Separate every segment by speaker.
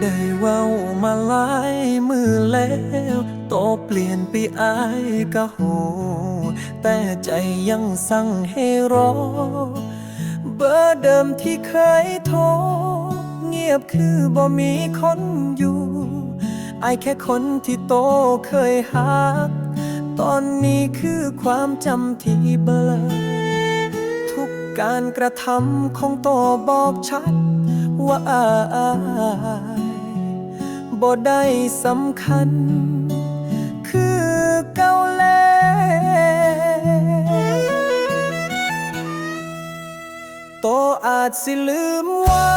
Speaker 1: ได้เว้ามาหลายมือแล้วโตเปลี่ยนไปอายก็โห แต่ใจยังสั่งให้รอ เบอร์เดิมที่เคยโทร เงียบคือบ่มีคนอยู่ ไอายแค่คนที่โตเคยหัก ตอนนี้คือความจำที่เบลอ การกระทำของโตบอกชัด ว่าอายบ่ได้สำคัญ คือเก่าแล้วโตอาจสิลืมว่า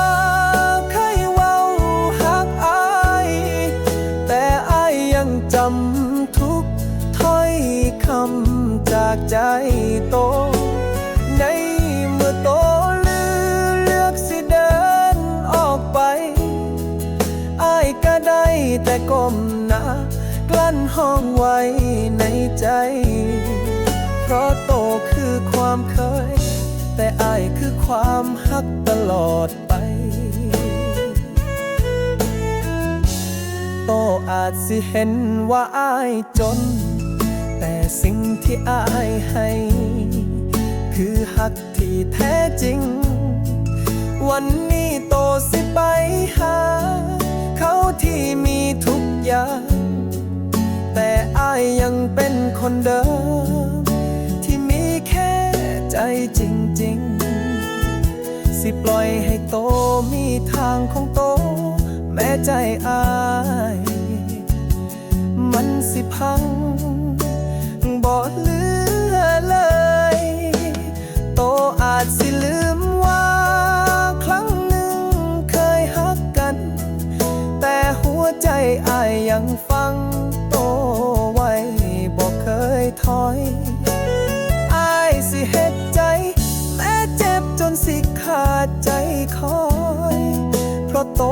Speaker 1: เคยเว้าหักอาย แต่อายยังจำทุกถ้อยคำจากใจ แต่ก้มหน้ากลั้นห้องไว้ในใจ เพราะโตคือความเคย แต่อายคือความฮักตลอดไป โตอาจสิเห็นว่าอายจน แต่สิ่งที่อายให้ คือฮักที่แท้จริง วันนี้ คนเดิม ที่มีแค่ใจจริง ๆ สิปล่อยให้โตมีทางของโต แม้ใจอาย มันสิพังบ่เหลือเลย โตอาจสิลืมว่าครั้งหนึ่งเคยฮักกัน แต่หัวใจอายยังฟั ราะโต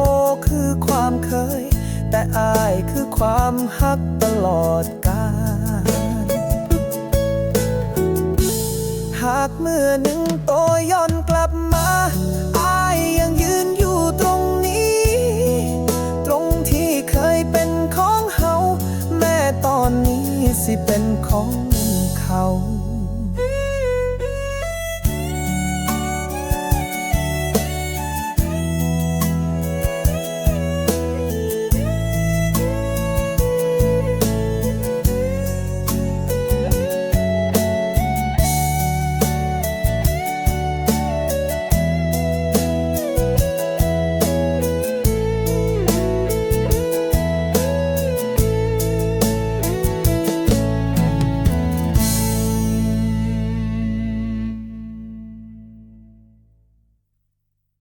Speaker 1: คือความเคย แต่อายคือความฮักตลอดกาลหากเมื่อหนึ่งโตย้อนกลับมาอายยังยืนอยู่ตรงนี้ ตรงที่เคยเป็นของเฮาแม่ตอนนี้สิเป็นของเขา